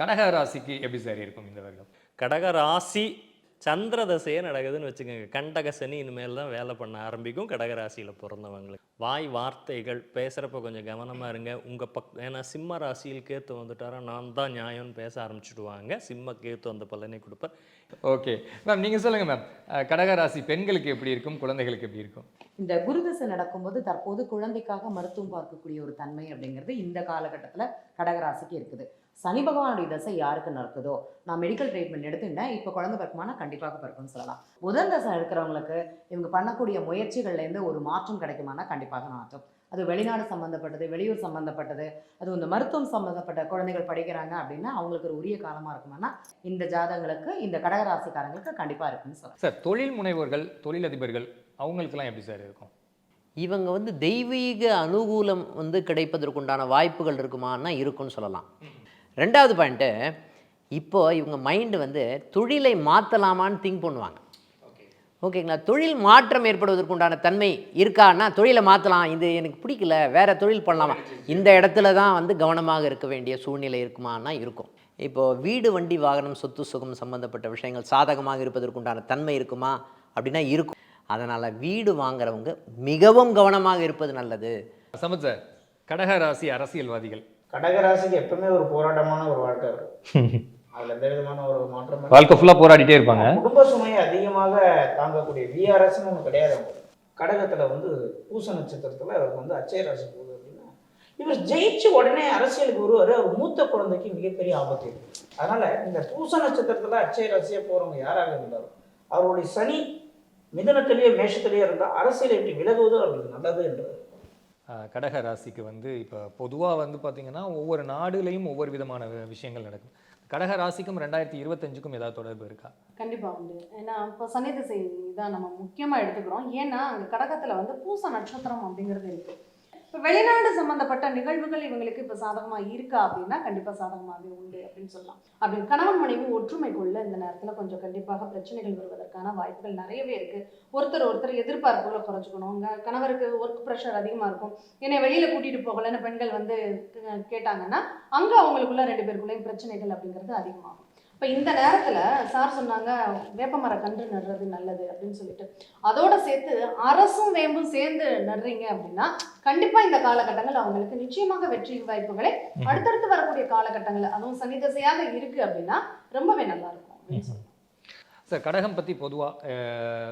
கடக ராசிக்கு எப்படி சார் இருக்கும் இந்த வருடம்? கடக ராசி சந்திர தசையே நடக்குதுன்னு வச்சுக்கோங்க. கண்டக சனி இனிமேல் தான் வேலை பண்ண ஆரம்பிக்கும். கடக ராசியில் பிறந்தவங்களுக்கு. வாய் வார்த்தைகள் பேசுகிறப்ப கொஞ்சம் கவனமாக இருங்க. உங்கள் பக் ஏன்னா சிம்ம ராசியில் கேத்து வந்துட்டாரா நான் தான் நியாயம்னு பேச ஆரம்பிச்சுடுவாங்க. சிம்ம கேத்து அந்த பலனை கொடுப்பார். ஓகே. மேம் நீங்கள் சொல்லுங்கள் மேம். கடக ராசி பெண்களுக்கு எப்படி இருக்கும்? குழந்தைகளுக்கு எப்படி இருக்கும்? இந்த குருதசை நடக்கும்போது தற்போது குழந்தைக்காக மருத்துவம் பார்க்கக்கூடிய ஒரு தன்மை அப்படிங்கிறது இந்த காலகட்டத்தில் கடகராசிக்கு இருக்குது. சனி பகவானுடைய தசை யாருக்கு நடக்குதோ நான் மெடிக்கல் ட்ரீட்மெண்ட் எடுத்துட்டேன். இப்போ குழந்தை பிறக்குமானா கண்டிப்பாக பிறக்கும்னு சொல்லலாம். புதன் தசை இருக்கிறவங்களுக்கு இவங்க பண்ணக்கூடிய முயற்சிகள்லேருந்து ஒரு மாற்றம் கிடைக்குமானா கண்டிப்பாக மாற்றம். அது வெளிநாடு சம்மந்தப்பட்டது வெளியூர் சம்மந்தப்பட்டது அது இந்த மருத்துவம் சம்மந்தப்பட்ட குழந்தைகள் படிக்கிறாங்க அப்படின்னா அவங்களுக்கு ஒரு உரிய காலமாக இருக்குமானா இந்த ஜாதகங்களுக்கு இந்த கடகராசிக்காரங்களுக்கு கண்டிப்பாக இருக்குன்னு சொல்லலாம். சார் தொழில் முனைவோர்கள் தொழிலதிபர்கள் அவங்களுக்கெல்லாம் எப்படி சார் இருக்கும்? இவங்க வந்து தெய்வீக அனுகூலம் வந்து கிடைப்பதற்குண்டான வாய்ப்புகள் இருக்குமான்னா இருக்குன்னு சொல்லலாம். ரெண்டாவது பாயிண்ட்டு இப்போது இவங்க மைண்டு வந்து தொழிலை மாற்றலாமான்னு திங்க் பண்ணுவாங்க. ஓகேங்களா தொழில் மாற்றம் ஏற்படுவதற்குண்டான தன்மை இருக்கான்னா தொழிலை மாற்றலாம் இது எனக்கு பிடிக்கல வேறு தொழில் பண்ணலாமா? இந்த இடத்துல தான் வந்து கவனமாக இருக்க வேண்டிய சூழ்நிலை இருக்குமான்னா இருக்கும். இப்போது வீடு வண்டி வாகனம் சொத்து சுகம் சம்மந்தப்பட்ட விஷயங்கள் சாதகமாக இருப்பதற்குண்டான தன்மை இருக்குமா? அப்படின்னா இருக்கும். அதனால் வீடு வாங்குறவங்க மிகவும் கவனமாக இருப்பது நல்லது. சமத்த கடகராசி கடக அரசியல்வாதிகள். கடகராசிக்கு எப்பவுமே ஒரு போராட்டமான ஒரு வாழ்க்கை இருக்கும் அதுல எந்த விதமான ஒரு மாற்றம். வாழ்க்கை ஃபுல்லாக போராடிட்டே இருப்பாங்க குடும்ப சுமையை அதிகமாக தாங்கக்கூடிய விஆர்எஸ்னு ஒன்று கிடையாது. கடகத்துல வந்து பூச நட்சத்திரத்துல அவருக்கு வந்து அச்சய ராசி போகுது அப்படின்னா இவர் ஜெயிச்சு உடனே அரசியலுக்கு வருவார் அவர் மூத்த குழந்தைக்கு மிகப்பெரிய ஆபத்து இருக்கு அதனால இந்த பூச நட்சத்திரத்துல அச்சய ராசியா போறவங்க யாராக இருந்தாலும் அவருடைய சனி மிதனத்திலேயே மேஷத்திலேயே இருந்தால் அரசியலை விட்டு விலகுவது அவர்களுக்கு நல்லது என்று அஹ், கடக ராசிக்கு வந்து இப்போ பொதுவாக வந்து பார்த்திங்கன்னா ஒவ்வொரு நாடுலேயும் ஒவ்வொரு விதமான விஷயங்கள் நடக்கும் கடக ராசிக்கும் ரெண்டாயிரத்தி இருபத்தஞ்சுக்கும் ஏதாவது தொடர்பு இருக்கா? கண்டிப்பாக உண்டு. ஏன்னா இப்போ சனி திசை தான் நம்ம முக்கியமாக எடுத்துக்கிறோம். ஏன்னா அங்கே கடகத்தில் வந்து பூச நட்சத்திரம் அப்படிங்கிறது இருக்குது இப்போ வெளிநாடு சம்மந்தப்பட்ட நிகழ்வுகள் இவங்களுக்கு இப்போ சாதகமாக இருக்கா அப்படின்னா கண்டிப்பாக சாதகமாகவே உண்டு அப்படின்னு சொல்லலாம். அப்படி கணவன் மனைவி ஒற்றுமைக்குள்ள இந்த நேரத்தில் கொஞ்சம் கண்டிப்பாக பிரச்சனைகள் வருவதற்கான வாய்ப்புகள் நிறையவே இருக்குது ஒருத்தர் ஒருத்தர் எதிர்பார்ப்புகளை குறைச்சிக்கணும். உங்கள் கணவருக்கு ஒர்க் ப்ரெஷர் அதிகமாக இருக்கும். என்னை வெளியில் கூட்டிகிட்டு போகலன்னு பெண்கள் வந்து கேட்டாங்கன்னா அங்கே அவங்களுக்குள்ள ரெண்டு பேருக்குள்ளேயும் பிரச்சனைகள் அப்படிங்கிறது அதிகமாகும். இப்போ இந்த நேரத்துல சார் சொன்னாங்க வேப்பமர கன்று நடுறது நல்லது அப்படின்னு சொல்லிட்டு. அதோட சேர்த்து அரசும் வேம்பும் சேர்ந்து நடுறீங்க அப்படின்னா கண்டிப்பா இந்த காலகட்டங்கள் அவங்களுக்கு நிச்சயமாக வெற்றி வாய்ப்புகளை அடுத்தடுத்து வரக்கூடிய காலகட்டங்கள் அதுவும் சனி திசையாக இருக்கு அப்படின்னா ரொம்பவே நல்லா இருக்கும் அப்படின்னு சொல்லலாம் சார் கடகம் பற்றி பொதுவாக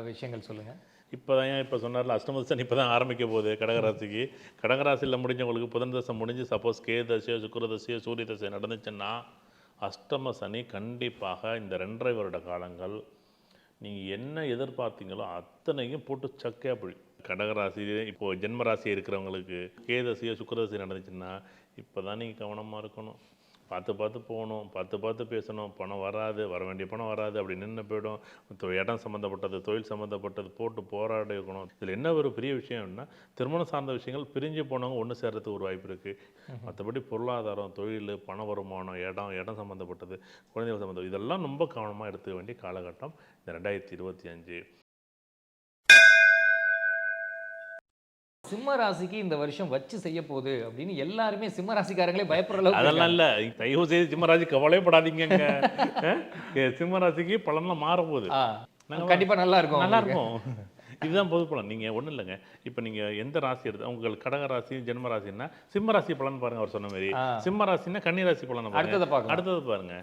விஷயங்கள் சொல்லுங்கள் இப்போ தான் இப்போ சொன்னார்ல அஷ்டம சனி இப்போ தான் ஆரம்பிக்க போகுது கடகராசிக்கு கடகராசியில் முடிஞ்சவங்களுக்கு புதன் தசை முடிஞ்சு சப்போஸ் கே தசையோ சுக்கிர தசையோ சூரிய தசை நடந்துச்சுன்னா அஷ்டம சனி கண்டிப்பாக இந்த ரெண்டரை வருட காலங்கள் நீங்கள் என்ன எதிர்பார்த்தீங்களோ அத்தனையும் போட்டு சக்கையாக போய். கடகராசி இப்போது ஜென்மராசி இருக்கிறவங்களுக்கு கேதசியோ சுக்கரதசையோ நடந்துச்சுன்னா இப்போ தான் நீங்கள் கவனமாக இருக்கணும். பார்த்து பார்த்து போகணும் பார்த்து பார்த்து பேசணும். பணம் வராது வர வேண்டிய பணம் வராது அப்படி நின்று போயிடும். இடம் சம்மந்தப்பட்டது தொழில் சம்மந்தப்பட்டது போட்டு போராடி இருக்கணும். இதில் என்ன ஒரு பெரிய விஷயம்னா திருமணம் சார்ந்த விஷயங்கள் பிரிஞ்சு போனவங்க ஒன்று சேர்றதுக்கு ஒரு வாய்ப்பு இருக்குது மற்றபடி பொருளாதாரம் தொழில் பண வருமானம் இடம் இடம் சம்மந்தப்பட்டது குழந்தைகள் சம்மந்தம் இதெல்லாம் ரொம்ப கவனமாக எடுத்துக்க வேண்டிய காலகட்டம் இந்த ரெண்டாயிரத்தி இருபத்தி அஞ்சு. சிம்ம ராசிக்கு இந்த வருஷம் வச்சு செய்ய போகுது அப்படின்னு எல்லாருமே சிம்ம ராசிக்காரங்களே பயப்படுற அளவுக்கு அதெல்லாம். இல்லை. தயவு செய்து சிம்மராசி கவலைப்படாதீங்கங்க. அஹ் சிம்மராசிக்கு பலன்லாம் மாறப்போகுது ஆ நாங்க கண்டிப்பா நல்லா இருக்கும் நல்லா. இருக்கும். இதுதான் பொது பலன். நீங்கள் ஒன்றும் இல்லைங்க. இப்போ நீங்கள் எந்த ராசி எடுத்து உங்களுக்கு கடக ராசி ஜென்ம ராசின்னா சிம்ம ராசி பலன் பாருங்க அவர் சொன்ன மாதிரி. சிம்ம ராசின்னா கன்னி ராசி பலன் பாருங்க. அடுத்ததை பார்க்கலாம் அடுத்தது பாருங்க.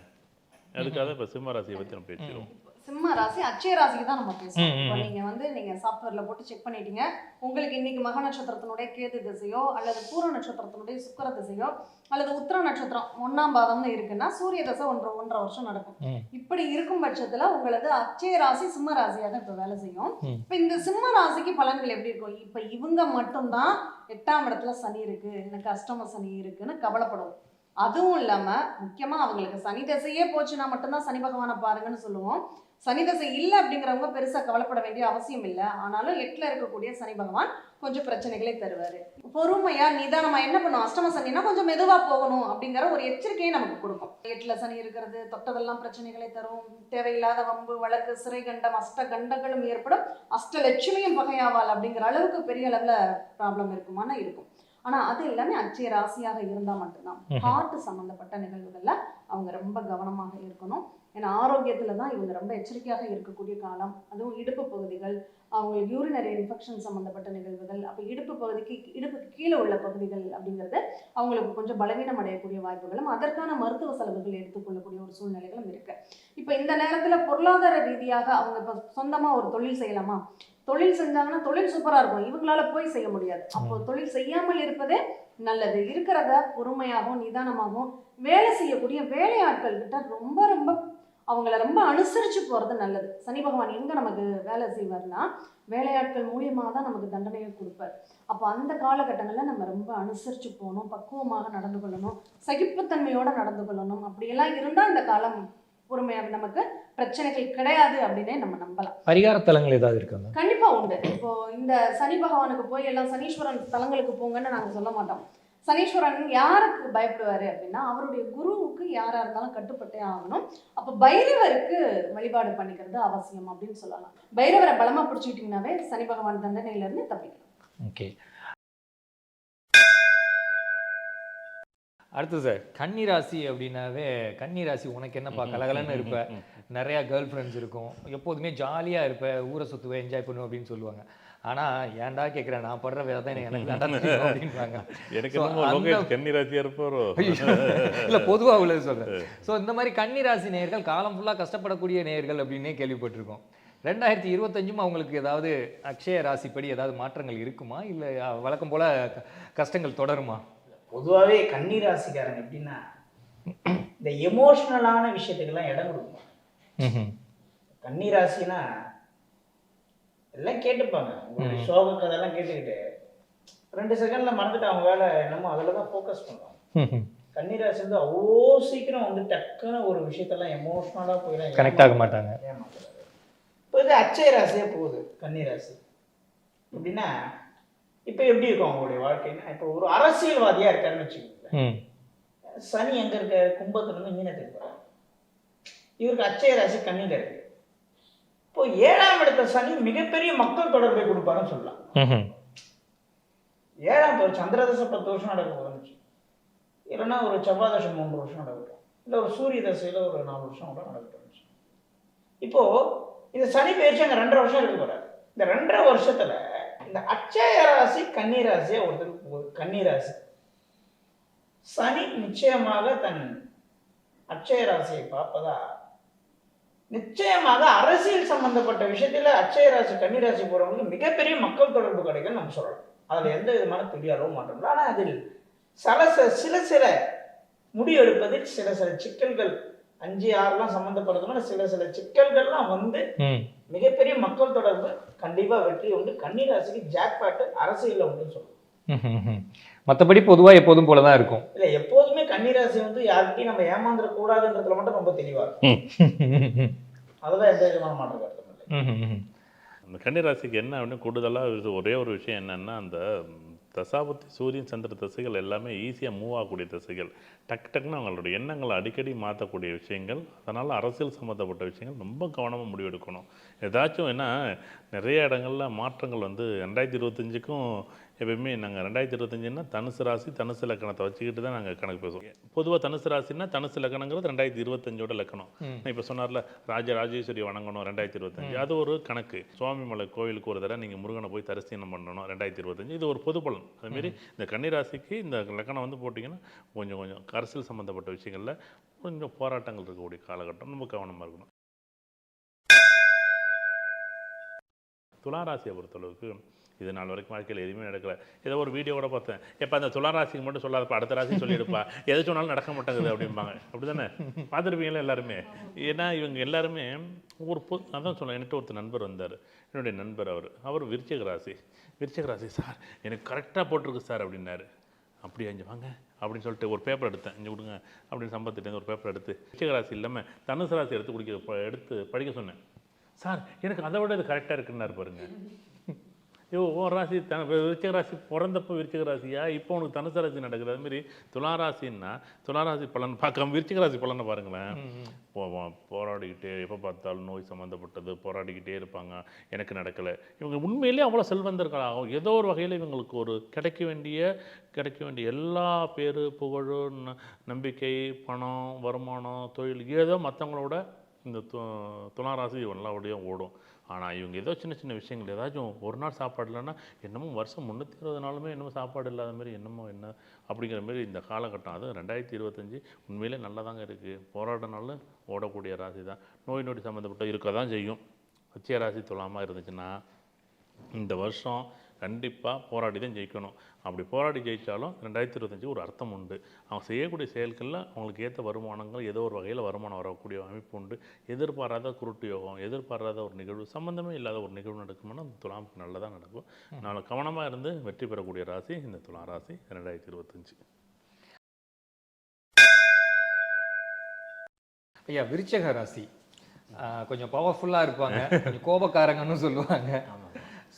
அதுக்காக இப்போ சிம்ம ராசியை பற்றி நம்ம பேசிடுவோம் சிம்ம ராசி அச்சய ராசிக்கு தான் நம்ம பேசுறோம். ம், ம், இப்போ. நீங்க வந்து நீங்க சாஃப்ட்வேர்ல போட்டு செக் பண்ணிட்டீங்க. உங்களுக்கு இன்னைக்கு மக நட்சத்திரத்தினுடைய கேது திசையோ அல்லது பூர நட்சத்திரத்தினுடைய சுக்கிர திசையோ அல்லது உத்திர நட்சத்திரம் ஒண்ணாம் பாதம்னு இருக்குன்னா சூரிய தசை ஒன்றரை ஒன்றரை வருஷம் நடக்கும். இப்படி இருக்கும் பட்சத்துல உங்களது அச்சய ராசி சிம்ம ராசியா தான் இப்ப வேலை செய்யும். இப்ப இந்த சிம்ம ராசிக்கு பலன்கள் எப்படி இருக்கும்? இப்ப இவங்க மட்டும்தான் எட்டாம் இடத்துல சனி இருக்கு எனக்கு அஷ்டம சனி இருக்குன்னு கவலைப்படுவோம். அதுவும் இல்லாம முக்கியமா அவங்களுக்கு சனி தசையே போச்சுன்னா மட்டும்தான் சனி பகவானை பாருங்கன்னு சொல்லுவோம். சனி தசை இல்லை அப்படிங்கிறவங்க பெருசா கவலைப்பட வேண்டிய அவசியம் இல்லை. ஆனாலும் எட்டுல இருக்கக்கூடிய சனி பகவான் கொஞ்சம் பிரச்சனைகளை தருவாரு. பொறுமையா நிதானமா என்ன பண்ணும்? அஷ்டம சனினா கொஞ்சம் மெதுவா போகணும் அப்படிங்கிற ஒரு எச்சரிக்கையை நமக்கு கொடுக்கும். எட்டுல சனி இருக்கிறது தொட்டதெல்லாம் பிரச்சனைகளை தரும். தேவையில்லாத வம்பு வழக்கு சிறை கண்டம் அஷ்ட கண்டங்களும் ஏற்படும். அஷ்டலட்சுமியும் பகையாவாள் அப்படிங்கிற அளவுக்கு பெரிய அளவுல ப்ராப்ளம் இருக்குமானா இருக்கும். ஆனா அது எல்லாமே அச்சய ராசியாக இருந்தா மட்டும்தான். ஹார்ட் சம்பந்தப்பட்ட நிகழ்வுகள்ல அவங்க ரொம்ப கவனமாக இருக்கணும். ஏன்னா ஆரோக்கியத்துல தான் இவங்க ரொம்ப எச்சரிக்கையாக இருக்கக்கூடிய காலம். அதுவும் இடுப்பு பகுதிகள் அவங்களுக்கு யூரினரி இன்ஃபெக்ஷன் சம்மந்தப்பட்ட நிகழ்வுகள் அப்போ இடுப்பு பகுதிக்கு இடுப்புக்கு கீழே உள்ள பகுதிகள் அப்படிங்கிறது அவங்களுக்கு கொஞ்சம் பலவீனம் அடையக்கூடிய வாய்ப்புகளும் அதற்கான மருத்துவ செலவுகள் எடுத்துக்கொள்ளக்கூடிய ஒரு சூழ்நிலைகளும் இருக்கு. இப்போ இந்த நேரத்தில் பொருளாதார ரீதியாக அவங்க இப்போ சொந்தமாக ஒரு தொழில் செய்யலாமா? தொழில் செஞ்சாங்கன்னா தொழில் சூப்பராக இருக்கும். இவங்களால போய் செய்ய முடியாது. அப்போ தொழில் செய்யாமல் இருப்பதே நல்லது. இருக்கிறத பொறுமையாகவும் நிதானமாகவும் வேலை செய்யக்கூடிய வேலையாட்கள் கிட்ட ரொம்ப ரொம்ப அவங்கள ரொம்ப அனுசரித்து போகிறது நல்லது. சனி பகவான் எங்கே நமக்கு வேலை செய்வார்னா வேலையாட்கள் மூலியமாக தான் நமக்கு தண்டனையை கொடுப்பார். அப்போ அந்த காலகட்டங்களில் நம்ம ரொம்ப அனுசரித்து போகணும் பக்குவமாக நடந்து கொள்ளணும் சகிப்புத்தன்மையோடு நடந்து கொள்ளணும். அப்படியெல்லாம் இருந்தால் இந்த காலம் பொறுமையாக நமக்கு பிரச்சனைகள் கிடையாது அப்படின்னே நம்ம நம்பலாம். பரிகார தலங்கள் ஏதாவது இருக்காங்க கண்டிப்பா உண்டு. இப்போ இந்த சனி பகவானுக்கு போய் எல்லாம் சனீஸ்வரன் தலங்களுக்கு போங்கன்னு நாங்க சொல்ல மாட்டோம். சனீஸ்வரன் யாருக்கு பயப்படுவாரு அப்படின்னா அவருடைய குருவுக்கு யாரா இருந்தாலும் கட்டுப்பட்டே ஆகணும். அப்ப பைரவருக்கு வழிபாடு பண்ணிக்கிறது அவசியம் அப்படின்னு சொல்லலாம். பைரவரை பலமா பிடிச்சிக்கிட்டீங்கன்னாவே சனி பகவான் தண்டனையில இருந்து தப்பிக்கலாம். ஓகே. அடுத்து சார் கன்னி ராசி அப்படின்னாவே கன்னி ராசி உனக்கு என்னப்பா கலகலன்னு இருப்ப. நிறைய கேர்ள் ஃப்ரெண்ட்ஸ் இருக்கும். எப்போதுமே ஜாலியா இருப்ப. ஊரை சுத்துவேன் என்ஜாய் பண்ணுவேன் அப்படின்னு சொல்லுவாங்க. ஆனா ஏன்டா கேட்குறேன் நான் படுற வேலை தான் எனக்கு அப்படின்றாங்க எனக்கு So, என்னமோ அந்த- லோகேஷ் கன்னி ராசியா இருப்பாரோ இல்ல பொதுவா உள்ளது சொல்றேன். ஸோ இந்த மாதிரி கன்னி ராசி நேயர்கள் காலம் ஃபுல்லா கஷ்டப்படக்கூடிய நேயர்கள் அப்படின்னே கேள்விப்பட்டிருக்கோம். ரெண்டாயிரத்தி இருபத்தஞ்சும் அவங்களுக்கு ஏதாவது அக்ஷய ராசிப்படி ஏதாவது மாற்றங்கள் இருக்குமா? இல்ல வழக்கம் போல கஷ்டங்கள் தொடருமா? பொதுவாகவே கன்னி ராசிக்காரங்க எப்படின்னா இந்த எமோஷ்னலான விஷயத்துக்கெல்லாம் இடம் கொடுக்கும். கன்னி ராசினா எல்லாம் கேட்டுப்பாங்க. சோக கதையெல்லாம் கேட்டுக்கிட்டு ரெண்டு செகண்ட்ல மறந்துட்டு அவங்க வேலை என்னமோ அதில் தான் ஃபோக்கஸ் பண்ணுவாங்க கன்னி ராசி வந்து அவ்வளோ சீக்கிரம் வந்து டக்குன்னு ஒரு விஷயத்தெல்லாம் எமோஷ்னலாக போயிடும். கனெக்ட் ஆக மாட்டாங்க. இப்போ இது அச்சய ராசியே போகுது கன்னி ராசி எப்படின்னா இப்போ எப்படி இருக்கும் அவங்களுடைய வாழ்க்கைன்னா இப்போ ஒரு அரசியல்வாதியா இருக்காருன்னு வச்சுக்கோங்களேன். ம். சனி எங்க இருக்க கும்பத்துல இருந்து மீனத்துக்கு போறாரு. இவருக்கு அச்சய ராசி கண்ணில இருக்கு. இப்போ ஏழாம் இடத்த சனி மிகப்பெரிய மக்கள் தொடர்பை கொடுப்பாருன்னு சொல்லலாம். ஏழாம் ஒரு சந்திரதசை பத்து வருஷம் நடக்க இல்லைன்னா ஒரு செவ்வாய் தசை மூன்று வருஷம் நடக்கட்டும் இல்லை ஒரு சூரிய தசையில ஒரு நாலு வருஷம் கூட நடக்கட்டும் இப்போ இந்த சனி பயிற்சி அங்கே ரெண்டரை வருஷம் இருக்க போறாரு. இந்த ரெண்டரை வருஷத்துல இந்த அச்சய ராசி கன்னி ராசியா ஒருத்தருக்கு போகுது கன்னி ராசி. சனி நிச்சயமாக தன் அச்சய ராசியை பார்ப்பதா நிச்சயமாக அரசியல் சம்பந்தப்பட்ட விஷயத்துல அச்சய ராசி கன்னி ராசி போறவங்களுக்கு மிகப்பெரிய மக்கள் தொடர்பு கிடைக்கும் நம்ம சொல்லலாம் அதுல எந்த விதமான துளியாரவும் மாற்றம் இல்லை. ஆனா அதில் சில சில சில முடிவெடுப்பதில் சில சில சிக்கல்கள் அஞ்சு ஆறுலாம் சம்மந்தப்படுறதுனால சில சில சிக்கல்கள்லாம் வந்து மிகப்பெரிய மக்கள் தொடர்பு கண்டிப்பா வெற்றி உண்டு. கன்னி ராசிக்கு ஜாக்பாட்டு அரசியல்ல உண்டுன்னு சொல்லலாம் ம்ஹும், ம்ஹும். மத்தபடி பொதுவா எப்போதும் போல தான் இருக்கும். இல்ல எப்போதுமே ராசி வந்து யார்கிட்டயும் நம்ம ஏமாந்துட கூடாதுன்றதுல மட்டும் ரொம்ப தெளிவா இருக்கும். அதுதான் எந்த விதமான மாற்றம் கருத்தும் இல்லை. அந்த கன்னி ராசிக்கு என்ன அப்படின்னு கூடுதலாக ஒரே ஒரு விஷயம் என்னன்னா அந்த தசாபத்தி சூரியன் சந்திர தசைகள் எல்லாமே ஈஸியாக மூவ் ஆகக்கூடிய தசைகள். டக்கு டக்குன்னு அவங்களோட எண்ணங்களை அடிக்கடி மாற்றக்கூடிய விஷயங்கள். அதனால் அரசியல் சம்மந்தப்பட்ட விஷயங்கள் ரொம்ப கவனமாக முடிவெடுக்கணும். ஏதாச்சும் ஏன்னா நிறைய இடங்கள்ல மாற்றங்கள் வந்து ரெண்டாயிரத்தி இருபத்தஞ்சுக்கும் எப்பயுமே நாங்கள் ரெண்டாயிரத்தி இருபத்தஞ்சுன்னா தனுசு ராசி தனுசு லக்கணத்தை வச்சுக்கிட்டு தான் நாங்கள் கணக்கு பேசுவோம். பொதுவாக தனுசு ராசின்னா தனுசு லக்கணங்கிறது ரெண்டாயிரத்தி இருபத்தஞ்சோட லக்கணம். இப்போ சொன்னார்ல ராஜ ராஜேஸ்வரி வணங்கணும் ரெண்டாயிரத்தி இருபத்தஞ்சு. அது ஒரு கணக்கு. சுவாமிமலை கோயிலுக்கு ஒரு தடவை நீங்கள் முருகனை போய் தரிசனம் பண்ணணும் ரெண்டாயிரத்தி இருபத்தஞ்சு. இது ஒரு பொது பலன். அதுமாரி இந்த கன்னிராசிக்கு இந்த லக்கணம் வந்து போட்டிங்கன்னா கொஞ்சம் கொஞ்சம் அரசியல் சம்மந்தப்பட்ட விஷயங்களில் கொஞ்சம் போராட்டங்கள் இருக்கக்கூடிய காலகட்டம். ரொம்ப கவனமாக இருக்கணும். துளாராசியை பொறுத்தளவுக்கு இது நாள் வரைக்கும் வாழ்க்கையில் எதுவுமே நடக்கல. ஏதோ ஒரு வீடியோ கூட பார்த்தேன். எப்போ அந்த துளாராசிக்கு மட்டும் சொல்லாதப்பா அடுத்த ராசி சொல்லிடுப்பா எது சொன்னாலும் நடக்க மாட்டேங்குது அப்படிம்பாங்க. அப்படி தானே பார்த்துருப்பீங்களா எல்லாருமே? ஏன்னா இவங்க எல்லாருமே ஒரு பொ அதான் சொன்னேன் என்கிட்ட ஒருத்தர் நண்பர் வந்தார். என்னுடைய நண்பர் அவர். அவர் விருச்சக ராசி. விருச்சக ராசி சார் எனக்கு கரெக்டாக போட்டிருக்கு சார் அப்படின்னாரு. அப்படியா இங்கே வாங்க அப்படின்னு சொல்லிட்டு ஒரு பேப்பர் எடுத்தேன். இங்கே கொடுங்க அப்படின்னு சம்பளத்திட்டேருந்து ஒரு பேப்பர் எடுத்து விருச்சக ராசி இல்லாமல் தனுசு ராசி எடுத்து குடிக்க ப- எடுத்து படிக்க சொன்னேன். சார் எனக்கு அதை விட இது கரெக்டாக இருக்குன்னாரு பாருங்க. ஐயோ ஓ ராசி த விருச்சிக ராசி பிறந்தப்போ விருச்சிக ராசியா? இப்போ உனக்கு தனுசு ராசி நடக்குது. அது மாதிரி துலா ராசின்னா துலா ராசி பலன் பார்க்காம விருச்சிக ராசி பலனை பாருங்களேன். போவோம் போராடிக்கிட்டே எப்போ பார்த்தாலும் நோய் சம்மந்தப்பட்டது போராடிக்கிட்டே இருப்பாங்க. எனக்கு நடக்கலை. இவங்க உண்மையிலேயே அவ்வளோ செல்வந்தர்களாகும் ஏதோ ஒரு வகையில் இவங்களுக்கு ஒரு கிடைக்க வேண்டிய கிடைக்க வேண்டிய எல்லா பேர் புகழ் ந- நம்பிக்கை பணம் வருமானம் தொழில் ஏதோ மற்றவங்களோட இந்த து துளாராசி எல்லாரோடையும் ஓடும். ஆனால் இவங்க ஏதோ சின்ன சின்ன விஷயங்கள் ஏதாச்சும் ஒரு நாள் சாப்பாடு இல்லைன்னா என்னமோ வருஷம் முந்நூற்றி இருபது நாளுமே என்னமோ சாப்பாடு இல்லாத மாதிரி என்னமோ என்ன அப்படிங்கிற மாதிரி இந்த காலகட்டம். அது ரெண்டாயிரத்தி இருபத்தஞ்சி உண்மையிலே நல்லதாங்க இருக்குது போராடினாலும் ஓடக்கூடிய ராசி தான். நோய் நொடி சம்மந்தப்பட்ட இருக்க தான் செய்யும். அச்சய ராசி துலாமல் இருந்துச்சுன்னா இந்த வருஷம் கண்டிப்பாக போராடி தான் ஜெயிக்கணும். அப்படி போராடி ஜெயித்தாலும் ரெண்டாயிரத்தி இருபத்தஞ்சி ஒரு அர்த்தம் உண்டு. அவங்க செய்யக்கூடிய செயல்களில் அவங்களுக்கு ஏற்ற வருமானங்கள் ஏதோ ஒரு வகையில் வருமானம் வரக்கூடிய அமைப்பு உண்டு. எதிர்பாராத குருட்டு யோகம் எதிர்பாராத ஒரு நிகழ்வு சம்மந்தமே இல்லாத ஒரு நிகழ்வு நடக்கும்னா அந்த துலாமுக்கு நல்லதாக நடக்கும். நான் கவனமாக இருந்து வெற்றி பெறக்கூடிய ராசி இந்த துலா ராசி ரெண்டாயிரத்தி இருபத்தஞ்சி. ஐயா விருச்சக ராசி. கொஞ்சம் பவர்ஃபுல்லாக இருப்பாங்க. கொஞ்சம் கோபக்காரங்கன்னு சொல்லுவாங்க.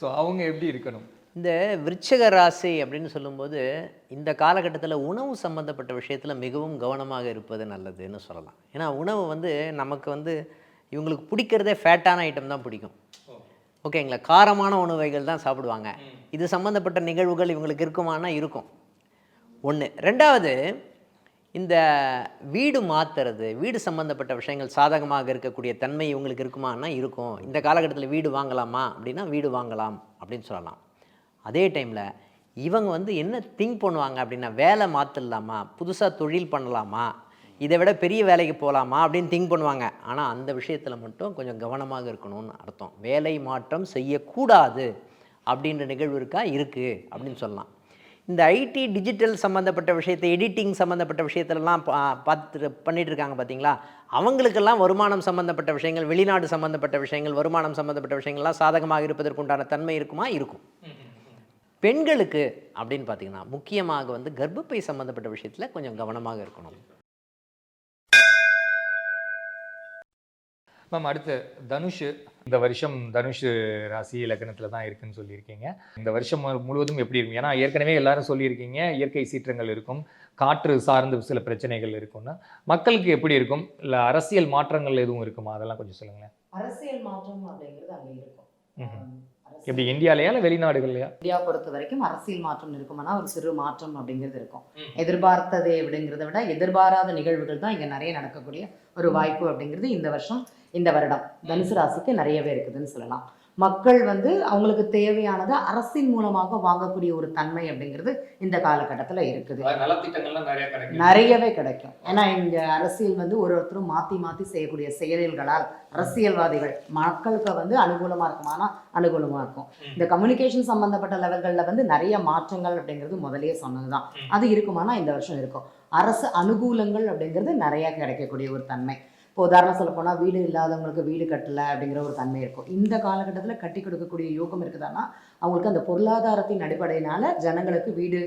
ஸோ அவங்க எப்படி இருக்கணும்? இந்த விருச்சிக ராசி அப்படின்னு சொல்லும்போது இந்த காலகட்டத்தில் உணவு சம்மந்தப்பட்ட விஷயத்தில் மிகவும் கவனமாக இருப்பது நல்லதுன்னு சொல்லலாம். ஏன்னா உணவு வந்து நமக்கு வந்து இவங்களுக்கு பிடிக்கிறதே ஃபேட்டான ஐட்டம் தான் பிடிக்கும். ஓகேங்களா காரமான உணவுகள் தான் சாப்பிடுவாங்க. இது சம்மந்தப்பட்ட நிகழ்வுகள் இவங்களுக்கு இருக்குமானா இருக்கும். ஒன்று ரெண்டாவது இந்த வீடு மாற்றுறது வீடு சம்மந்தப்பட்ட விஷயங்கள் சாதகமாக இருக்கக்கூடிய தன்மை இவங்களுக்கு இருக்குமானா இருக்கும். இந்த காலகட்டத்தில் வீடு வாங்கலாமா? அப்படின்னா வீடு வாங்கலாம் அப்படின்னு சொல்லலாம். அதே டைமில் இவங்க வந்து என்ன திங்க் பண்ணுவாங்க அப்படின்னா வேலை மாற்றிடலாமா புதுசாக தொழில் பண்ணலாமா? இதை விட பெரிய வேலைக்கு போகலாமா அப்படின்னு திங்க் பண்ணுவாங்க. ஆனால் அந்த விஷயத்தில் மட்டும் கொஞ்சம் கவனமாக இருக்கணும்னு அர்த்தம். வேலை மாற்றம் செய்யக்கூடாது அப்படின்ற நிகழ்வு இருக்கா? இருக்குது அப்படின்னு சொல்லலாம். இந்த ஐடி டிஜிட்டல் சம்மந்தப்பட்ட விஷயத்தை எடிட்டிங் சம்மந்தப்பட்ட விஷயத்துலலாம் பா பார்த்து பண்ணிட்டு இருக்காங்க பார்த்தீங்களா? அவங்களுக்கெல்லாம் வருமானம் சம்மந்தப்பட்ட விஷயங்கள் வெளிநாடு சம்மந்தப்பட்ட விஷயங்கள் வருமானம் சம்மந்தப்பட்ட விஷயங்கள்லாம் சாதகமாக இருப்பதற்குண்டான தன்மை இருக்குமா? இருக்கும். பெண்களுக்கு அப்படின்னு பார்த்தீங்கன்னா முக்கியமாக வந்து கர்ப்பப்பை சம்மந்தப்பட்ட விஷயத்தில் கொஞ்சம் கவனமாக இருக்கணும். மேம் அடுத்து தனுஷ். இந்த வருஷம் தனுஷ் ராசி இலக்கணத்தில் தான் இருக்குன்னு சொல்லியிருக்கீங்க. இந்த வருஷம் முழுவதும் எப்படி இருக்கும்? ஏன்னா ஏற்கனவே எல்லாரும் சொல்லியிருக்கீங்க இயற்கை சீற்றங்கள் இருக்கும் காற்று சார்ந்து சில பிரச்சனைகள் இருக்கும்னா. மக்களுக்கு எப்படி இருக்கும்? இல்லை அரசியல் மாற்றங்கள் எதுவும் இருக்குமா? அதெல்லாம் கொஞ்சம் சொல்லுங்களேன். அரசியல் மாற்றம் அப்படிங்கிறது அங்கே இருக்கும். எப்படி இந்தியாலயா இல்லை வெளிநாடுகள்லையா? இந்தியா பொறுத்த வரைக்கும் அரசியல் மாற்றம் இருக்குமானா ஒரு சிறு மாற்றம் அப்படிங்கிறது இருக்கும். எதிர்பார்த்தது அப்படிங்கிறத விட எதிர்பாராத நிகழ்வுகள் தான் இங்க நிறைய நடக்கக்கூடிய ஒரு வாய்ப்பு அப்படிங்கிறது இந்த வருஷம் இந்த வருடம். தனுசு ராசிக்கு நிறையவே இருக்குதுன்னு சொல்லலாம். மக்கள் வந்து அவங்களுக்கு தேவையானதை அரசின் மூலமாக வாங்கக்கூடிய ஒரு தன்மை அப்படிங்கிறது இந்த காலகட்டத்துல இருக்குது. நிறையவே கிடைக்கும். ஏன்னா இங்க அரசியல் வந்து ஒரு ஒருத்தரும் மாத்தி மாத்தி செய்யக்கூடிய செயல்களால் அரசியல்வாதிகள் மக்களுக்கு வந்து அனுகூலமா இருக்குமானா அனுகூலமா இருக்கும். இந்த கம்யூனிகேஷன் சம்பந்தப்பட்ட லெவல்கள்ல வந்து நிறைய மாற்றங்கள் அப்படிங்கிறது முதல்லயே சொன்னதுதான். அது இருக்குமானா இந்த வருஷம் இருக்கும். அரசு அனுகூலங்கள் அப்படிங்கிறது நிறைய கிடைக்கக்கூடிய ஒரு தன்மை. இப்போ உதாரணம் சொல்ல போனால் வீடு இல்லாதவங்களுக்கு வீடு கட்டலை அப்படிங்கிற ஒரு தன்மை இருக்கும். இந்த காலகட்டத்தில் கட்டி கொடுக்கக்கூடிய யோகம் இருக்குதான்னா அவங்களுக்கு அந்த பொருளாதாரத்தின் அடிப்படையினால ஜனங்களுக்கு வீடு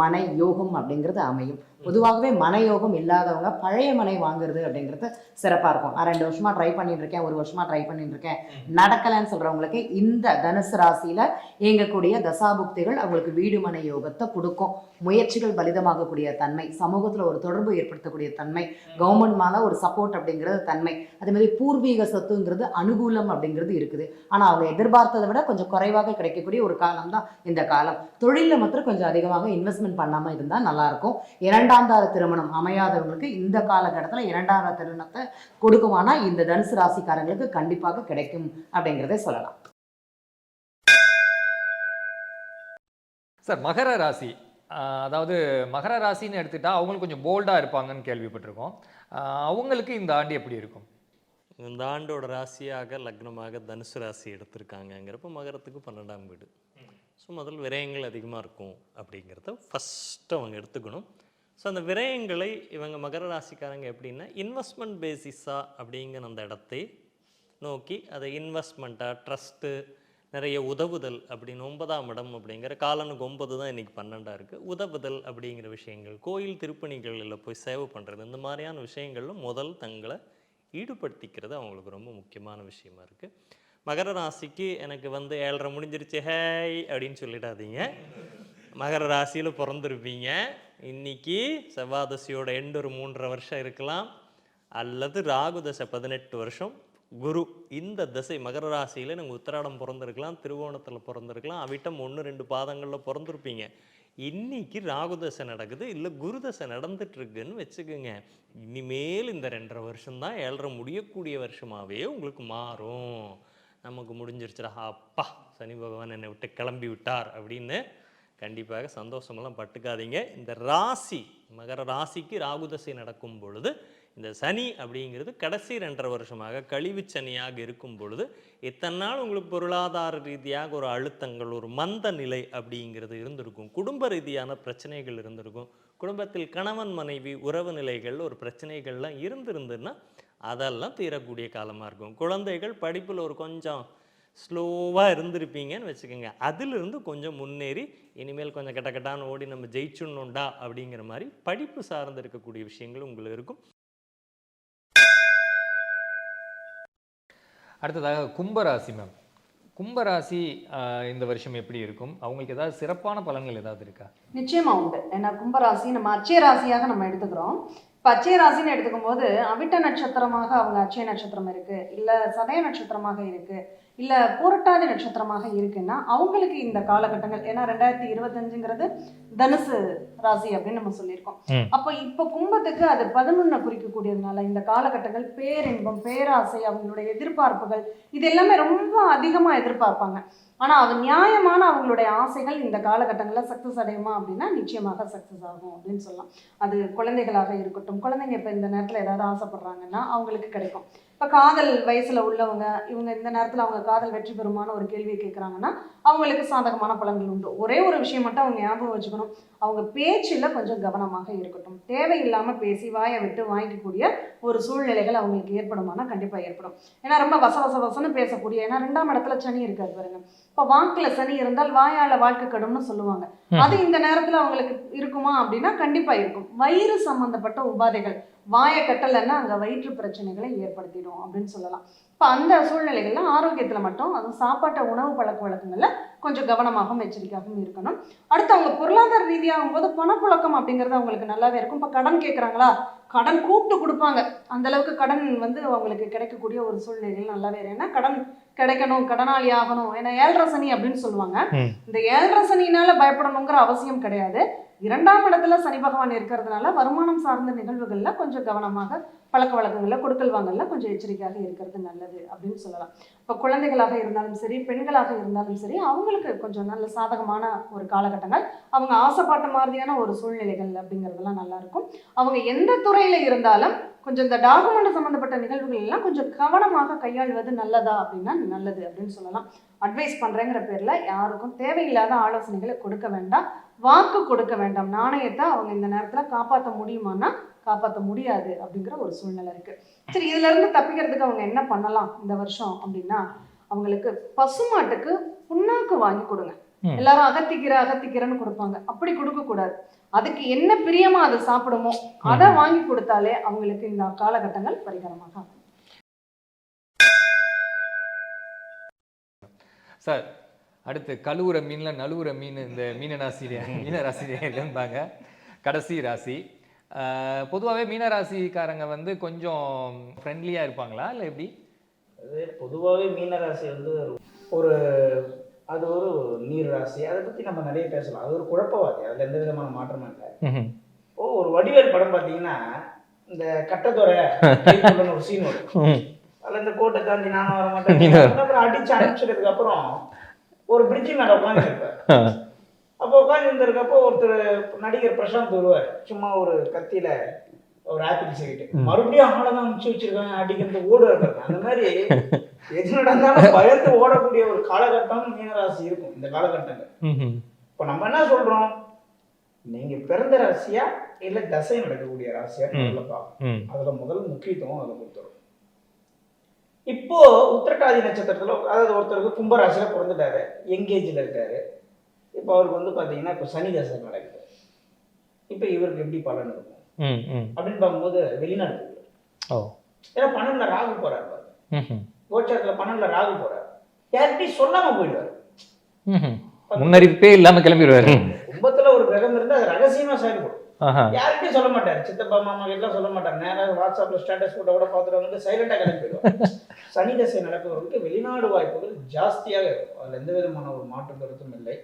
மனை யோகம் அப்படிங்கிறது அமையும். பொதுவாகவே மனயோகம் இல்லாதவங்க பழைய மனை வாங்குறது அப்படிங்கிறது சிறப்பாக இருக்கும். நான் ரெண்டு வருஷமா ட்ரை பண்ணிட்டு இருக்கேன் ஒரு வருஷமா ட்ரை பண்ணிட்டு இருக்கேன் நடக்கலைன்னு சொல்றவங்களுக்கு இந்த தனுசு ராசியில இயங்கக்கூடிய தசாபுக்திகள் அவங்களுக்கு வீடு மனை யோகத்தை கொடுக்கும். முயற்சிகள் பலிதமாகக்கூடிய தன்மை சமூகத்துல ஒரு தொடர்பு ஏற்படுத்தக்கூடிய தன்மை கவர்மெண்ட் மேல ஒரு சப்போர்ட் அப்படிங்கிறது தன்மை. அதே மாதிரி பூர்வீக சொத்துங்கிறது அனுகூலம் அப்படிங்கிறது இருக்குது. ஆனா அவங்க எதிர்பார்த்ததை விட கொஞ்சம் குறைவாக கிடைக்கக்கூடிய ஒரு காலம் தான் இந்த காலம். தொழில மாத்திரம் கொஞ்சம் அதிகமாக இன்வெஸ்ட்மெண்ட் பண்ணாம இருந்தால் நல்லா இருக்கும் இரண்டாம் தார திருமணம் அமையாதவங்களுக்கு இந்த காலகட்டத்துல இரண்டாம் தார திருமணத்தை கொடுக்குமானா இந்த தனுசு ராசிக்காரங்களுக்கு கண்டிப்பாக கிடைக்கும் அப்படிங்கிறதே சொல்லலாம். சார் மகர ராசி. ஆஹ் அதாவது மகர ராசின்னு எடுத்துட்டா அவங்களுக்கு கொஞ்சம் போல்டாக இருப்பாங்கன்னு கேள்விப்பட்டிருக்கோம். அவங்களுக்கு இந்த ஆண்டு எப்படி இருக்கும்? இந்த ஆண்டோட ராசியாக லக்னமாக தனுசு ராசி எடுத்திருக்காங்கங்கிறப்ப மகரத்துக்கு பன்னெண்டாம் வீடு. ஸோ முதல் விரயங்கள் அதிகமாக இருக்கும் அப்படிங்கிறத ஃபஸ்ட்டு அவங்க எடுத்துக்கணும். ஸோ அந்த விரயங்களை இவங்க மகர ராசிக்காரங்க எப்படின்னா இன்வெஸ்ட்மெண்ட் பேசிஸாக அப்படிங்கிற அந்த இடத்தை நோக்கி அதை இன்வெஸ்ட்மெண்ட்டாக ட்ரஸ்ட்டு நிறைய உதவுதல் அப்படின்னு ஒன்பதாம் இடம் அப்படிங்கிற காலனுக்கு ஒன்பது தான் இன்றைக்கி பன்னெண்டாக இருக்குது உதவுதல் அப்படிங்கிற விஷயங்கள் கோயில் திருப்பணிகளில் போய் சேவை பண்ணுறது இந்த மாதிரியான விஷயங்கள்ல முதல் தங்களை ஈடுபடுத்திக்கிறது அவங்களுக்கு ரொம்ப முக்கியமான விஷயமா இருக்குது மகர ராசிக்கு எனக்கு வந்து ஏழரை முடிஞ்சிருச்சு ஹேய் அப்படின்னு சொல்லிடாதீங்க. மகர ராசியில் பிறந்திருப்பீங்க. இன்னைக்கு செவ்வாதசியோட எண்டு ஒரு மூன்றரை வருஷம் இருக்கலாம். அல்லது ராகு தசை பதினெட்டு வருஷம். குரு இந்த தசை மகர ராசியில் நீங்கள் உத்திராடம் பிறந்திருக்கலாம் திருவோணத்தில் பிறந்திருக்கலாம். அவிட்டம் ஒன்று ரெண்டு பாதங்களில் பிறந்திருப்பீங்க. இன்னைக்கு ராகுதசை நடக்குது இல்லை குருதசை நடந்துட்டுருக்குன்னு வச்சுக்கோங்க. இனிமேல் இந்த ரெண்டரை வருஷம்தான் ஏழரை முடியக்கூடிய வருஷமாகவே உங்களுக்கு மாறும். நமக்கு முடிஞ்சிருச்சுடா. அப்பா சனி பகவான் என்னை விட்டு கிளம்பி விட்டார் அப்படின்னு கண்டிப்பாக சந்தோஷமெல்லாம் பட்டுக்காதீங்க. இந்த ராசி மகர ராசிக்கு ராகுதசை நடக்கும் பொழுது இந்த சனி அப்படிங்கிறது கடைசி ரெண்டரை வருஷமாக கழிவு சனியாக இருக்கும் பொழுது இத்தனை நாள் உங்களுக்கு பொருளாதார ரீதியாக ஒரு அழுத்தங்கள் ஒரு மந்த நிலை அப்படிங்கிறது இருந்திருக்கும். குடும்ப ரீதியான பிரச்சனைகள் இருந்திருக்கும். குடும்பத்தில் கணவன் மனைவி உறவு நிலைகள் ஒரு பிரச்சனைகள்லாம் இருந்திருந்துன்னா அதெல்லாம் தீரக்கூடிய காலமாக இருக்கும். குழந்தைகள் படிப்பில் ஒரு கொஞ்சம் ஸ்லோவாக இருந்திருப்பீங்கன்னு வச்சுக்கோங்க. அதிலிருந்து கொஞ்சம் முன்னேறி இனிமேல் கொஞ்சம் கட்ட கட்டான்னு ஓடி நம்ம ஜெயிச்சுடணுண்டா அப்படிங்கிற மாதிரி படிப்பு சார்ந்து இருக்கக்கூடிய விஷயங்கள் உங்களுக்கு இருக்கும். அடுத்ததாக கும்பராசி மேம். கும்பராசி இந்த வருஷம் எப்படி இருக்கும்? அவங்களுக்கு ஏதாவது சிறப்பான பலன்கள் ஏதாவது இருக்கா? நிச்சயமா உண்டு. ஏன்னா கும்பராசி நம்ம அச்சய ராசியாக நம்ம எடுத்துக்கிறோம். இப்போ அச்சய ராசின்னு எடுத்துக்கும் போது அவிட்ட நட்சத்திரமாக அவங்க அச்சய நட்சத்திரம் இருக்கு. இல்ல சதய நட்சத்திரமாக இருக்கு. இல்ல பூரட்டாதி நட்சத்திரமாக இருக்குன்னா அவங்களுக்கு இந்த காலகட்டங்கள் ஏன்னா ரெண்டாயிரத்தி இருபத்தஞ்சுங்கிறது தனுசு ராசி அப்படின்னு நம்ம சொல்லியிருக்கோம். அப்போ இப்போ கும்பத்துக்கு அது பதினொன்னை குறிக்கக்கூடியதுனால இந்த காலகட்டங்கள் பேரின்பம் பேராசை அவங்களுடைய எதிர்பார்ப்புகள் இது எல்லாமே ரொம்ப அதிகமா எதிர்பார்ப்பாங்க. ஆனா அது நியாயமான அவங்களுடைய ஆசைகள் இந்த காலகட்டங்களில் சக்ஸஸ் அடையுமா அப்படின்னா நிச்சயமாக சக்ஸஸ் ஆகும் அப்படின்னு சொல்லலாம். அது குழந்தைகளாக இருக்கட்டும் குழந்தைங்க இப்போ இந்த நேரத்தில் ஏதாவது ஆசைப்படுறாங்கன்னா அவங்களுக்கு கிடைக்கும். இப்போ காதல் வயசுல உள்ளவங்க இவங்க இந்த நேரத்தில் அவங்க காதல் வெற்றி பெறுமான ஒரு கேள்வியை கேட்குறாங்கன்னா அவங்களுக்கு சாதகமான பலன்கள் உண்டு. ஒரே ஒரு விஷயம் மட்டும் அவங்க ஞாபகம் வச்சுக்கணும். அவங்க பேச்சில் கொஞ்சம் கவனமாக இருக்கட்டும். தேவையில்லாமல் பேசி வாயை விட்டு வாங்கிக்கக்கூடிய ஒரு சூழ்நிலைகள் அவங்களுக்கு ஏற்படுமானா கண்டிப்பாக ஏற்படும். ஏன்னா ரொம்ப வச வச வசன்னு பேசக்கூடிய ஏன்னா ரெண்டாம் இடத்துல சனி இருக்காது பாருங்க. இப்போ வாக்குல சனி இருந்தால் வாயால வாழ்க்கை கெடும்னு சொல்லுவாங்க. அது இந்த நேரத்துல அவங்களுக்கு இருக்குமா அப்படின்னா கண்டிப்பா இருக்கும். வயிறு சம்பந்தப்பட்ட உபாதைகள் வாயை கட்டலைன்னா அங்க வயிற்று பிரச்சனைகளை ஏற்படுத்திடும் அப்படின்னு சொல்லலாம். இப்போ அந்த சூழ்நிலைகள்ல ஆரோக்கியத்துல மட்டும் அதுவும் சாப்பாட்டு உணவு பழக்க வழக்கங்கள்ல கொஞ்சம் கவனமாகவும் எச்சரிக்கையாகவும் இருக்கணும். அடுத்து அவங்க பொருளாதார ரீதியாகும் போது பணப்புழக்கம் அப்படிங்கிறது அவங்களுக்கு நல்லாவே இருக்கும். இப்போ கடன் கேட்குறாங்களா கடன் கூப்பிட்டு கொடுப்பாங்க. அந்த அளவுக்கு கடன் வந்து அவங்களுக்கு கிடைக்கக்கூடிய ஒரு சூழ்நிலைகள் நல்லாவே. ஏன்னா கடன் கிடைக்கணும் கடனாளி ஆகணும். ஏன்னா ஏழரை சனி அப்படின்னு சொல்லுவாங்க. இந்த ஏழரை சனினால பயப்படணுங்கிற அவசியம் கிடையாது. இரண்டாம் இடத்துல சனி பகவான் இருக்கிறதுனால வருமானம் சார்ந்த நிகழ்வுகளில் கொஞ்சம் கவனமாக பழக்க வழக்கங்களில் கொடுக்கல் வாங்கல கொஞ்சம் எச்சரிக்கையாக இருக்கிறது நல்லது அப்படின்னு சொல்லலாம். இப்போ குழந்தைகளாக இருந்தாலும் சரி பெண்களாக இருந்தாலும் சரி அவங்களுக்கு கொஞ்சம் நல்ல சாதகமான ஒரு காலகட்டங்கள். அவங்க ஆசைப்பாட்ட மாதிரியான ஒரு சூழ்நிலைகள் அப்படிங்கிறதெல்லாம் நல்லாயிருக்கும். அவங்க எந்த துறையில் இருந்தாலும் கொஞ்சம் இந்த டாக்குமெண்ட் சம்மந்தப்பட்ட நிகழ்வுகள் எல்லாம் கொஞ்சம் கவனமாக கையாள்வது நல்லதா அப்படின்னா நல்லது அப்படின்னு சொல்லலாம். அட்வைஸ் பண்ணுறேங்கிற பேரில் யாருக்கும் தேவையில்லாத ஆலோசனைகளை கொடுக்க வேண்டாம். வாக்கு கொடுக்க வேண்டாம். நாணயத்தை அவங்க இந்த நேரத்துல காப்பாற்ற முடியுமான்னா காப்பாற்ற முடியாது அப்படிங்கிற ஒரு சூழ்நிலை இருக்கு. சரி இதுல இருந்து தப்பிக்கிறதுக்கு அவங்க என்ன பண்ணலாம் இந்த வருஷம் அப்படின்னா அவங்களுக்கு பசுமாட்டுக்கு புண்ணாக்கு வாங்கி கொடுங்க. எல்லாரும் அகத்திக்கீரை அகத்திக்கீரைன்னு கொடுப்பாங்க. அப்படி கொடுக்க கூடாது. அதுக்கு என்ன பிரியமா அது சாப்பிடுமோ அதை வாங்கி கொடுத்தாலே அவங்களுக்கு இந்த காலகட்டங்கள் பரிகாரமாக ஆகும். சார் அடுத்து கழுவுற மீன்ல நழுவுற மீன் இந்த மீன ராசி மீன ராசி இருந்தாங்க கடைசி ராசி. பொதுவாகவே மீன ராசிக்காரங்க வந்து கொஞ்சம் ஃப்ரெண்ட்லியாக இருப்பாங்களா? இல்லை எப்படி? அது பொதுவாகவே மீன ராசி வந்து ஒரு அது ஒரு நீர் ராசி. அதை பற்றி நம்ம நிறைய பேசலாம். அது ஒரு குழப்பவாதி. அதில் எந்த விதமான மாற்றமும் இல்லை. ஓ ஒரு வடிவேல் படம் பார்த்தீங்கன்னா இந்த கட்டத்துறை ஒரு சீன் வரும். அதில் இந்த கோட்டை தாண்டி நானும் வர மாட்டேன் அப்புறம் அடிச்சு அனுப்பிச்சதுக்கு அப்புறம் ஒரு பிரிட்ஜு மேலே உட்காந்துருப்பார் அப்போ உட்காந்துருந்ததுக்கப்போ ஒருத்தர் நடிகர் பிரசாந்த் வருவார். சும்மா ஒரு கத்தியில ஒரு ஆப்பிள் சீக்கிட்டு மறுபடியும் அவங்கள தான் அனுப்பிச்சு வச்சிருக்காங்க அடிக்கிறது ஓடுவாங்க அந்த மாதிரி எது நடந்தாலும் பயந்து ஓடக்கூடிய ஒரு காலகட்டம் மீனராசி இருக்கும் இந்த காலகட்டங்கள். இப்போ நம்ம என்ன சொல்றோம்? நீங்க பிறந்த ராசியா இல்ல தசை நடக்கக்கூடிய ராசியா முதல்ல பார்க்கணும் அதுல முதல் முக்கியத்துவம் அதுல கொடுத்துரும் இப்போ உத்திரட்டாதி நட்சத்திரத்துல அதாவது ஒருத்தருக்கு கும்ப ராசியில பிறந்துட்டாரு எங்கேஜ்ல இருக்காரு. இப்போ அவருக்கு வந்து பாத்தீங்கன்னா இப்போ சனி தசை நடக்குது. இப்போ இவருக்கு எப்படி பலன் இருக்கும்? அப்படின்னு பார்க்கும்போது வெளிநாடு ஏன்னா பன்னெண்டுல ராகு போறாரு. கோச்சாரத்துல பன்னெண்டுல ராகு போறாரு. யார்கிட்டயும் சொல்லாம போயிடுவார். முன்னறிவிப்பே இல்லாம கிளம்பிடுவாரு. கும்பத்துல ஒரு கிரகம் இருந்தா அது ரகசியமா செயல்படும் ஆஹா. யார்கிட்டயும் சொல்ல மாட்டார். சித்தப்பா மாமா எல்லாம் சொல்ல மாட்டார். நேராக வாட்ஸ்அப்ல ஸ்டேட்டஸ் போட்டோ கூட பார்த்துட்டு வந்து சைலண்டா கிளம்பி சனி தசை நடப்பவர்களுக்கு வெளிநாடு வாய்ப்புகள் ஜாஸ்தியாக இருக்கும். அதுல எந்த விதமான ஒரு மாற்று கருத்தும் இல்லை.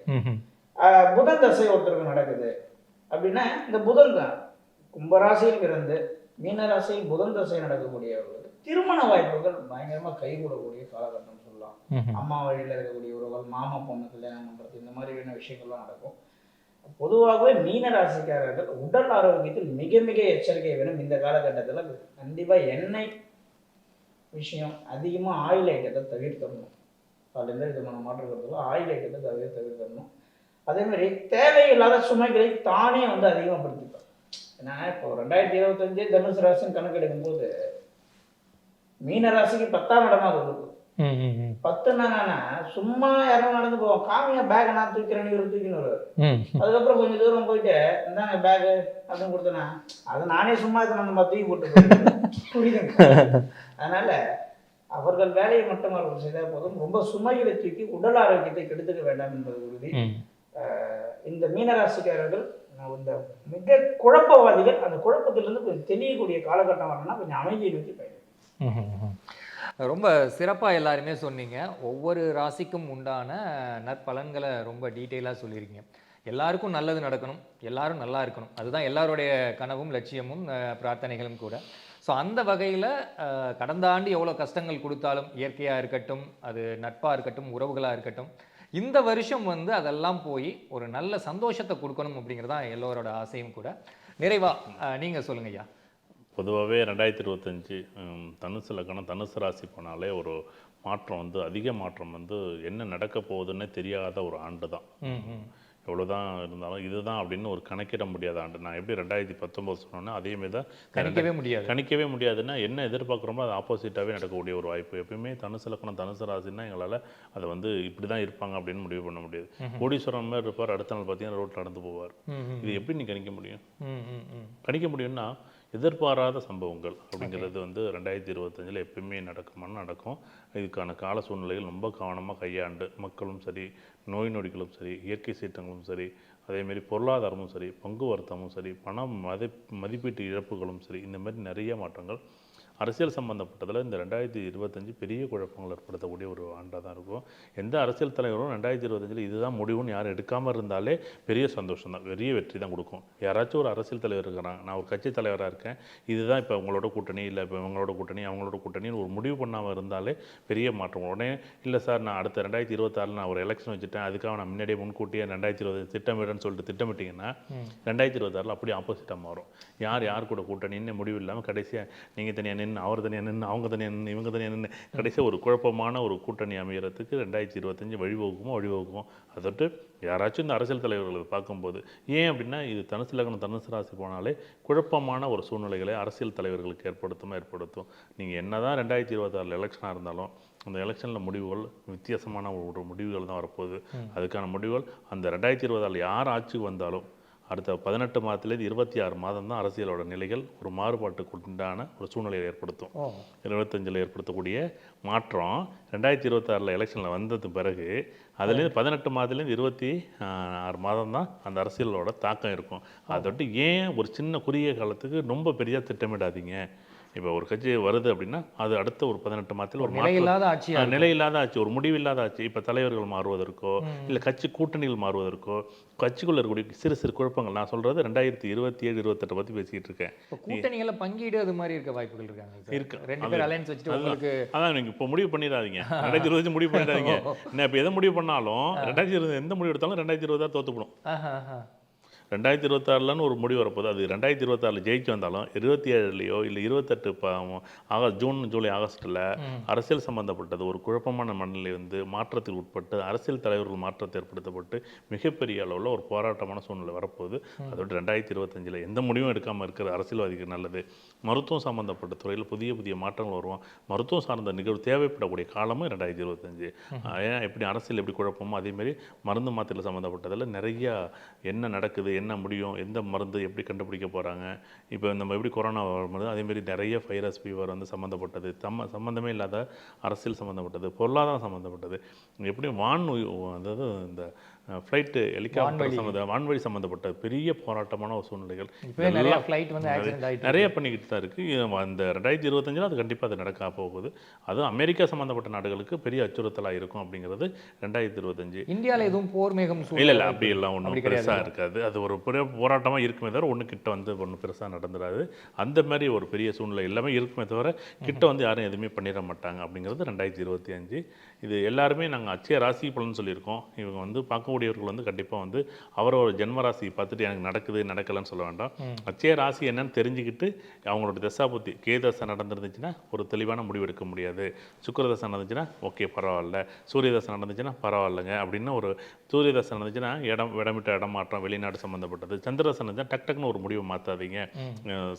புதன் தசை ஒருத்தருக்கு நடக்குது. அப்படின்னா இந்த புதன் தான். கும்பராசியில் பிறந்து மீனராசியில் புதன் தசை நடக்கக்கூடியவர்களுக்கு திருமண வாய்ப்புகள் பயங்கரமா கைகூடக்கூடிய காலகட்டம் சொல்லலாம். அம்மா வழியில் இருக்கக்கூடிய உறவுகள் மாமா பொண்ணு கல்யாணம் பண்ணுறது இந்த மாதிரியான விஷயங்கள்லாம் நடக்கும். பொதுவாகவே மீன ராசிக்காரர்கள் உடல் ஆரோக்கியத்தில் மிக மிக எச்சரிக்கை வேணும் இந்த காலகட்டத்தில். கண்டிப்பாக எண்ணெய் விஷயம் அதிகமாக ஆயில் ஐட்டத்தை தவிர்த்தரணும் அதில் எந்த விதமான மாற்று கருத்துல ஆயில் ஐட்டத்தை தவிர தவிர்த்தரணும் அதே மாதிரி தேவையில்லாத சுமைகளை தானே வந்து அதிகமாகப்படுத்திப்பார் ஏன்னா இப்போ ரெண்டாயிரத்தி இருபத்தஞ்சு தனுசு ராசின்னு கணக்கெடுக்கும் போது மீன ராசிக்கு பத்தாம் இடமா அது இருக்கும். ம். பத்துனாங்கன்னா சும்மா யாரும் நடந்து போவோம் காமியா பேக்கை நான் தூக்கிறேன்னு இவர் ம். அதுக்கப்புறம் கொஞ்சம் தூரம் போயிட்டு இந்தாங்க பேகு அப்படின்னு கொடுத்தனா அது நானே சும்மா இதை நம்ம தூக்கி போட்டு. புரியுதுங்க அதனால அவர்கள் வேலையை மட்டும் அவர்கள் செய்தால் போதும் ரொம்ப சுமைகளை தூக்கி உடல் ஆரோக்கியத்தை கெடுத்துக்க வேண்டாம் என்பது உறுதி இந்த மீனராசிக்காரர்கள் இந்த மிக குழப்பவாதிகள் அந்த குழப்பத்திலிருந்து கொஞ்சம் தெளியக்கூடிய காலகட்டம் வரணும்னா கொஞ்சம் அமைதியை நோக்கி ம்ஹும். ரொம்ப சிறப்பாக எல்லாருமே சொன்னீங்க. ஒவ்வொரு ராசிக்கும் உண்டான நற்பலன்களை ரொம்ப டீட்டெயிலாக சொல்லியிருக்கீங்க. எல்லாருக்கும் நல்லது நடக்கணும். எல்லாரும் நல்லா இருக்கணும். அதுதான் எல்லாருடைய கனவும் லட்சியமும் பிரார்த்தனைகளும் கூட. ஸோ அந்த வகையில் கடந்த ஆண்டு எவ்வளோ கஷ்டங்கள் கொடுத்தாலும் இயற்கையாக இருக்கட்டும் அது நட்பாக இருக்கட்டும் உறவுகளாக இருக்கட்டும் இந்த வருஷம் வந்து அதெல்லாம் போய் ஒரு நல்ல சந்தோஷத்தை கொடுக்கணும் அப்படிங்கிறதான் எல்லோரோட ஆசையும் கூட. நிறைவாக நீங்கள் சொல்லுங்க ஐயா பொதுவாகவே ரெண்டாயிரத்தி இருபத்தஞ்சி தனுசு லக்கணம் தனுசு ராசி போனாலே ஒரு மாற்றம் வந்து அதிக மாற்றம் வந்து என்ன நடக்க போகுதுன்னே தெரியாத ஒரு ஆண்டு தான். எவ்வளோதான் இருந்தாலும் இதுதான் அப்படின்னு ஒரு கணக்கிட முடியாத ஆண்டு. நான் எப்படி ரெண்டாயிரத்தி பத்தொம்போது சொன்னோன்னே அதேமாரி தான் கணிக்கவே முடியாது. கணிக்கவே முடியாதுன்னா என்ன எதிர்பார்க்குறோமோ அது ஆப்போசிட்டாகவே நடக்கக்கூடிய ஒரு வாய்ப்பு. எப்பயுமே தனுசு லக்கணம் தனுசு ராசின்னா எங்களால் அதை வந்து இப்படி தான் இருப்பாங்க அப்படின்னு முடிவு பண்ண முடியாது. கோடீஸ்வரன் மாதிரி இருப்பார் அடுத்த நாள் பார்த்தீங்கன்னா ரோட்டில் நடந்து போவார். இது எப்படி நீ கணிக்க முடியும்? கணிக்க முடியும்னா எதிர்பாராத சம்பவங்கள் அப்படிங்கிறது வந்து ரெண்டாயிரத்தி இருபத்தஞ்சில் எப்பயுமே நடக்குமான்னு நடக்கும். இதுக்கான கால சூழ்நிலைகள் ரொம்ப கவனமாக கையாண்டு மக்களும் சரி நோய் நொடிகளும் சரி இயற்கை சீற்றங்களும் சரி அதேமாரி பொருளாதாரமும் சரி பங்கு வர்த்தகமும் சரி பணம் மதி மதிப்பீட்டு இழப்புகளும் சரி இந்த மாதிரி நிறைய மாற்றங்கள் அரசியல் சம்மந்தப்பட்டதில் இந்த ரெண்டாயிரத்தி இருபத்தஞ்சு பெரிய குழப்பங்கள் ஏற்படுத்தக்கூடிய ஒரு ஆண்டாக தான் இருக்கும். எந்த அரசியல் தலைவரும் ரெண்டாயிரத்தி இருபத்தஞ்சில் இதுதான் முடிவுன்னு யாரும் எடுக்காமல் இருந்தாலே பெரிய சந்தோஷம் தான் பெரிய வெற்றி தான் கொடுக்கும். யாராச்சும் ஒரு அரசியல் தலைவர் இருக்கிறாங்க நான் ஒரு கட்சி தலைவராக இருக்கேன் இதுதான் இப்போ உங்களோட கூட்டணி இல்லை இப்போ இவங்களோட கூட்டணி அவங்களோட கூட்டணின்னு ஒரு முடிவு பண்ணாமல் இருந்தாலே பெரிய மாற்றம் உடனே இல்லை சார் நான் அடுத்த ரெண்டாயிரத்தி இருபத்தாறில் நான் ஒரு எலெக்ஷன் வச்சுட்டேன் அதுக்காக நான் முன்னாடியே முன்கூட்டியே ரெண்டாயிரத்தி இருபது திட்டமிடுறேன்னு சொல்லிட்டு திட்டமிட்டிங்கன்னா ரெண்டாயிரத்தி இருபத்தாறில் அப்படியே ஆப்போசிட்டாக மாறும். யார் யார் கூட கூட்டணின்னு முடிவு இல்லாமல் கடைசியாக நீங்கள் தனியாக நின்று அவர் தனியாக நின்று அவங்க தனியாக நின்று இவங்க தனியாக நின்று கடைசியாக ஒரு குழப்பமான ஒரு கூட்டணி அமையறதுக்கு ரெண்டாயிரத்தி இருபத்தஞ்சு வழிவகுக்குமோ வழிவகுக்கும் அதோட்டு யாராச்சும் இந்த அரசியல் தலைவர்களை பார்க்கும்போது ஏன் அப்படின்னா இது தனுசு லக்னம் தனுசு ராசி போனாலே குழப்பமான ஒரு சூழ்நிலைகளை அரசியல் தலைவர்களுக்கு ஏற்படுத்தும் ஏற்படுத்தும். நீங்கள் என்ன தான் ரெண்டாயிரத்தி இருபத்தாறில் எலெக்ஷனாக இருந்தாலும் அந்த எலெக்ஷனில் முடிவுகள் வித்தியாசமான ஒரு முடிவுகள் தான் வரப்போகுது. அதுக்கான முடிவுகள் அந்த ரெண்டாயிரத்தி இருபதாறில் யார் ஆட்சிக்கு வந்தாலும் அடுத்த பதினெட்டு மாதத்துலேருந்து இருபத்தி ஆறு மாதம் தான் அரசியலோட நிலைகள் ஒரு மாறுபாட்டுக்கு உண்டான ஒரு சூழ்நிலையை ஏற்படுத்தும். இருபத்தஞ்சில் ஏற்படுத்தக்கூடிய மாற்றம் ரெண்டாயிரத்தி இருபத்தாறில் எலெக்ஷனில் வந்தது பிறகு அதுலேருந்து பதினெட்டு மாதத்துலேருந்து இருபத்தி ஆறு மாதம் தான் அந்த அரசியலோட தாக்கம் இருக்கும். அதோட்டு ஏன் ஒரு சின்ன குறுகிய காலத்துக்கு ரொம்ப பெரிய திட்டமிடாதீங்க? இப்போ ஒரு கட்சி வருது அப்படின்னா அது அடுத்த ஒரு பதினெட்டு மாதத்தில் ஒரு நிலையில்லாத ஆட்சியா ஆஹ், நிலையில்லாத ஆட்சி ஒரு முடிவில்லாத ஆட்சி. இப்போ தலைவர்கள் மாறுவதற்கோ இல்லை கட்சி கூட்டணிகள் மாறுவதற்கோ கட்சிக்குள்ள இருக்கக்கூடிய சிறு சிறு குழப்பங்கள். நான் சொல்றது ரெண்டாயிரத்தி இருபத்தி ஏழு இருபத்தெட்டு பற்றி பேசிக்கிட்டு இருக்கேன். கூட்டணிகளை பங்கீடு அது மாதிரி இருக்க வாய்ப்புகள் இருக்காங்க இருக்கு. ரெண்டு பேர் அலைன்ஸ் வச்சுட்டு. உங்களுக்கு அதான் நீங்கள் இப்போ முடிவு பண்ணிடாதீங்க. ரெண்டாயிரத்தி இருபது முடிவு பண்ணிடாதீங்க. நான் இப்போ எதை முடிவு பண்ணாலும் ரெண்டாயிரத்தி இருபது எந்த முடிவு எடுத்தாலும் ரெண்டாயிரத்தி இருபதா தோத்துப்படும். ரெண்டாயிரத்தி இருபத்தாறுலன்னு ஒரு முடிவு வரப்போகுது. அது ரெண்டாயிரத்தி இருபத்தாறில் ஜெயிச்சு வந்தாலும் இருபத்தி ஏழுலையோ இல்லை இருபத்தெட்டு ஆகஸ்ட் ஜூன் ஜூலை ஆகஸ்ட்டில் அரசியல் சம்பந்தப்பட்டது ஒரு குழப்பமான மனநிலை வந்து மாற்றத்தில் உட்பட்டு அரசியல் தலைவர்கள் மாற்றத்தை ஏற்படுத்தப்பட்டு மிகப்பெரிய அளவில் ஒரு போராட்டமான சூழ்நிலை வரப்போகுது. அதோட ரெண்டாயிரத்தி இருபத்தஞ்சில் எந்த முடிவும் எடுக்காமல் இருக்கிற அரசியல்வாதிக்கு நல்லது. மருத்துவம் சம்பந்தப்பட்ட துறையில் புதிய புதிய மாற்றங்கள் வரும் மருத்துவம் சார்ந்த நிகழ்வு தேவைப்படக்கூடிய காலமும் ரெண்டாயிரத்தி இருபத்தஞ்சு. ஏன் எப்படி அரசியல் எப்படி குழப்பமோ அதேமாரி மருந்து மாத்திரை சம்மந்தப்பட்டதில் நிறைய என்ன நடக்குது என்ன முடியும் எந்த மருந்து எப்படி கண்டுபிடிக்க போகிறாங்க இப்போ நம்ம எப்படி கொரோனா வரும்போது அதேமாரி நிறைய வைரஸ் ஃபீவர் வந்து சம்மந்தப்பட்டது. சம்ம சம்மந்தமே இல்லாத அரசியல் சம்மந்தப்பட்டது பொருளாதாரம் சம்மந்தப்பட்டது. எப்படி வான் அதாவது இந்த ஃப்ளைட்டு ஹெலிகாப்டர். சம்மந்த வான்வழி. சம்மந்தப்பட்ட பெரிய போராட்டமான ஒரு சூழ்நிலைகள். நிறைய ஃப்ளைட் வந்து நிறைய பண்ணிக்கிட்டு தான் இருக்குது அந்த ரெண்டாயிரத்தி இருபத்தஞ்சில் அது கண்டிப்பாக அது நடக்க போகுது. அதுவும் அமெரிக்கா சம்மந்தப்பட்ட நாடுகளுக்கு பெரிய அச்சுறுத்தலாக இருக்கும் அப்படிங்கிறது ரெண்டாயிரத்தி இருபத்தஞ்சு. இந்தியால எதுவும் போர் மேகம் இல்லை இல்லை அப்படி எல்லாம் ஒன்றும். பெருசாக இருக்காது. அது ஒரு பெரிய போராட்டமாக இருக்குமே தவிர ஒன்று கிட்ட வந்து ஒன்றும் பெருசாக நடந்துடாது அந்த மாதிரி ஒரு பெரிய சூழ்நிலை எல்லாமே இருக்குமே தவிர கிட்ட வந்து யாரும் எதுவுமே பண்ணிட மாட்டாங்க அப்படிங்கிறது ரெண்டாயிரத்தி இருபத்தி அஞ்சு இது எல்லாருமே நாங்கள் அச்சய ராசி பலன் சொல்லியிருக்கோம். இவங்க வந்து பார்க்கக்கூடியவர்கள் வந்து கண்டிப்பாக வந்து அவரோட ஜென்ம ராசி பார்த்துட்டு எனக்கு நடக்குது நடக்கலைன்னு சொல்ல வேண்டாம். அச்சய ராசி என்னன்னு தெரிஞ்சுக்கிட்டு அவங்களோட தசாபுத்தி கேதசை நடந்துருந்துச்சுன்னா ஒரு தெளிவான முடிவு எடுக்க முடியாது. சுக்கிரதசை நடந்துச்சுன்னா ஓகே பரவாயில்ல. சூரியதசை நடந்துச்சுன்னா பரவாயில்லைங்க அப்படின்னு ஒரு சூரியதசை நடந்துச்சுன்னா இடம் இடமிட்ட இடம் மாற்றம் வெளிநாடு சம்மந்தப்பட்டது சந்திரதசை நடந்துச்சுன்னா டக் டக்குன்னு ஒரு முடிவு மாற்றாதீங்க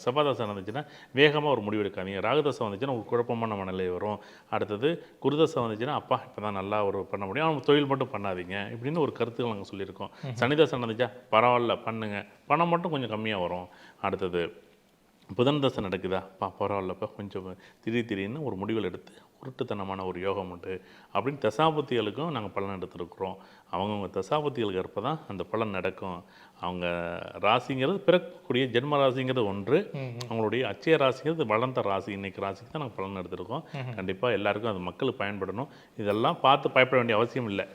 செவ்வாதசை நடந்துச்சுன்னா வேகமாக ஒரு முடிவு எடுக்காதீங்க. ராகுதசை வந்துச்சுன்னா ஒரு குழப்பமான மனநிலை வரும். அடுத்தது குருதசை வந்துச்சுன்னா அப்பா இப்போ தான் நல்லா ஒரு பண்ண முடியும். அவங்க தொழில் மட்டும் பண்ணாதீங்க இப்படின்னு ஒரு கருத்துக்கள் நாங்கள் சொல்லியிருக்கோம். சனிதசை நடந்துச்சா? பரவாயில்ல பண்ணுங்க. பணம் மட்டும் கொஞ்சம் கம்மியாக வரும். அடுத்தது புதன் தசை நடக்குதா? பா பரவாயில்லப்பா. கொஞ்சம் திடீர் திடீர்னு ஒரு முடிவுகள் எடுத்து உருட்டுத்தனமான ஒரு யோகம் உண்டு. அப்படின்னு தசாபுத்திகளுக்கும் நாங்கள் பலன் எடுத்துருக்குறோம். அவங்கவுங்க தசாபுத்திகளுக்கு ஏற்ப தான் அந்த பலன் நடக்கும். அவங்க ராசிங்கிறது பிறக்கக்கூடிய ஜென்ம ராசிங்கிறது ஒன்று. அவங்களுடைய அச்சய ராசிங்கிறது வளர்ந்த ராசி. இன்னைக்கு ராசிக்கு தான் நாங்கள் பலன் எடுத்திருக்கோம். கண்டிப்பாக எல்லாருக்கும் அது மக்களுக்கு பயன்படணும். இதெல்லாம் பார்த்து பயப்பட வேண்டிய அவசியம் இல்லை.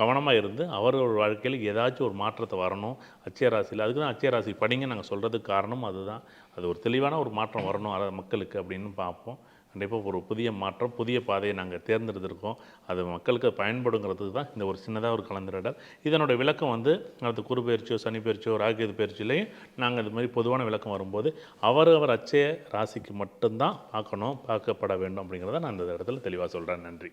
கவனமாக இருந்து அவரோட வாழ்க்கையில் ஏதாச்சும் ஒரு மாற்றத்தை வரணும். அச்சய ராசியில் அதுக்கு தான் அச்சய ராசி படிங்க நாங்கள் சொல்கிறதுக்கு காரணம் அதுதான். அது ஒரு தெளிவான ஒரு மாற்றம் வரணும். அத மக்களுக்கு அப்படின்னு பார்ப்போம். கண்டிப்பாக ஒரு புதிய மாற்றம் புதிய பாதையை நாங்கள் தேர்ந்தெடுத்திருக்கோம். அது மக்களுக்கு பயன்படுங்கிறதுக்கு தான் இந்த ஒரு சின்னதாக ஒரு கலந்துரையாடல். இதனோட விளக்கம் வந்து அடுத்து குரு பயிற்சியோ சனி பயிற்சியோ ராகுது பயிற்சியிலையும் நாங்கள் இது மாதிரி பொதுவான விளக்கம் வரும்போது அவர் அவர் அச்சய ராசிக்கு மட்டும்தான் பார்க்கணும் பார்க்கப்பட வேண்டும் அப்படிங்கிறத நான் இந்த இடத்துல தெளிவாக சொல்கிறேன் நன்றி.